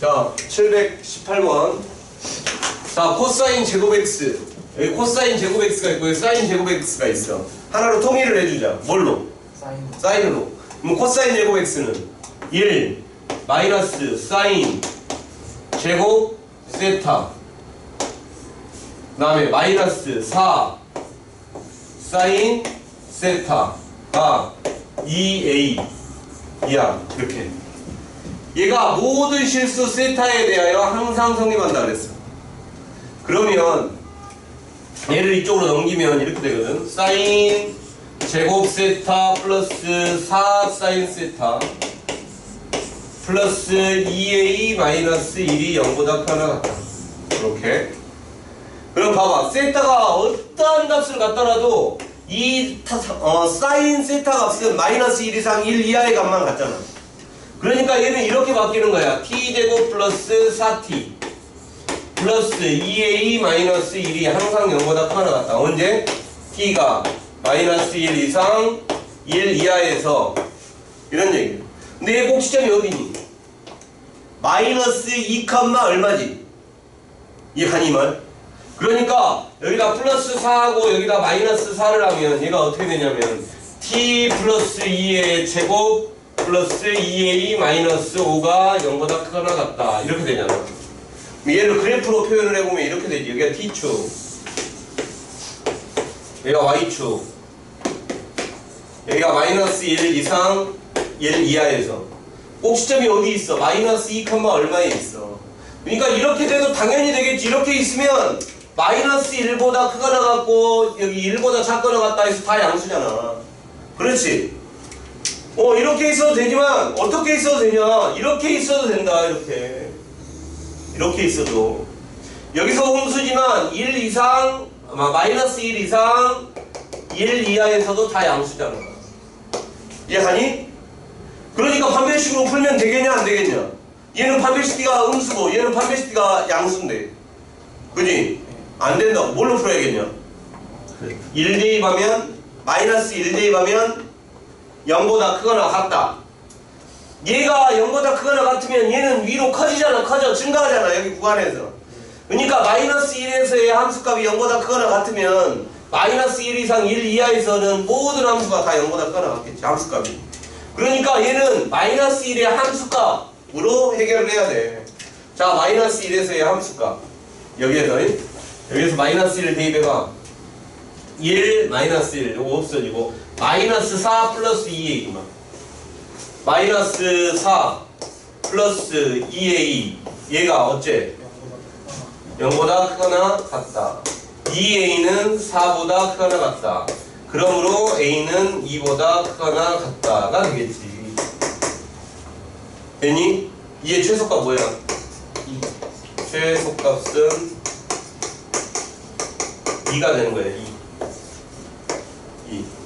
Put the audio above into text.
자, 718번. 자, 코사인 제곱 x. 여기 코사인 제곱 x가 있고, 여기 사인 제곱 x가 있어. 하나로 통일을 해주자. 뭘로? 사인 사인으로. 그럼 코사인 제곱 x는 1 마이너스 사인 제곱 세타. 그 다음에 마이너스 4 사인 세타가 2a 이야 이렇게 얘가 모든 실수 세타에 대하여 항상 성립한다 그랬어 그러면 얘를 이쪽으로 넘기면 이렇게 되거든. 사인 제곱 세타 플러스 4 사인 세타 플러스 2a 마이너스 1이 0보다 크나 같다. 이렇게. 그럼 봐봐. 세타가 어떠한 값을 갖더라도 이 타, 어, 사인 세타 값은 마이너스 1 이상 1 이하의 값만 같잖아 그러니까 얘는 이렇게 바뀌는 거야 t제곱 플러스 4t 플러스 2a 마이너스 1이 항상 0보다 크나 같다 언제? t가 마이너스 1 이상 1 이하에서 이런 얘기예요 근데 얘 꼭지점이 어디니? 마이너스 2 컴마 얼마지? 이해하니 말? 그러니까 여기다 플러스 4하고 여기다 마이너스 4를 하면 얘가 어떻게 되냐면 t 플러스 2의 제곱 플러스 2a 마이너스 5가 0보다 크거나 같다. 이렇게 되잖아. 얘를 그래프로 표현을 해보면 이렇게 되지. 여기가 t축. 여기가 y축. 여기가 마이너스 1 이상 1 이하에서. 꼭지점이 어디 있어? 마이너스 2, 얼마에 있어. 그러니까 이렇게 돼도 당연히 되겠지. 이렇게 있으면 마이너스 1보다 크거나 같고 여기 1보다 작거나 같다 해서 다 양수잖아. 그렇지 어 이렇게 있어도 되지만 어떻게 있어도 되냐? 이렇게 있어도 된다 이렇게. 이렇게 있어도. 여기서 홈수지만 1 이상 마이너스 1 이상 1 이하에서도 다 양수잖아. 이해하니? 그러니까 판별식으로 풀면 되겠냐 안 되겠냐? 얘는 판별식가 음수고 얘는 판별식가 양수인데. 그지? 안 된다고. 뭘로 풀어야겠냐? 1 대입하면 마이너스 1 대입하면 0보다 크거나 같다 얘가 0보다 크거나 같으면 얘는 위로 커지잖아 커져 증가하잖아 여기 구간에서 그러니까 마이너스 1에서의 함수값이 0보다 크거나 같으면 마이너스 1 이상 1 이하에서는 모든 함수가 다 0보다 크거나 같겠지 함수값이 그러니까 얘는 마이너스 1의 함수값으로 해결을 해야 돼. 자, 마이너스 1에서의 함수값. 여기에서, 여기에서 마이너스 1을 대입해봐. 1, 마이너스 1, 이거 없어지고, 마이너스 4 플러스 2a구만. 마이너스 4 플러스 2a. 얘가 어째? 0보다 크거나 같다. 2a는 4보다 크거나 같다. 그러므로 a는 2보다 크거나 같다가 되겠지. 됐니? 이의 최소값 뭐야? 최소값은 2가 되는 거야. 2. 2.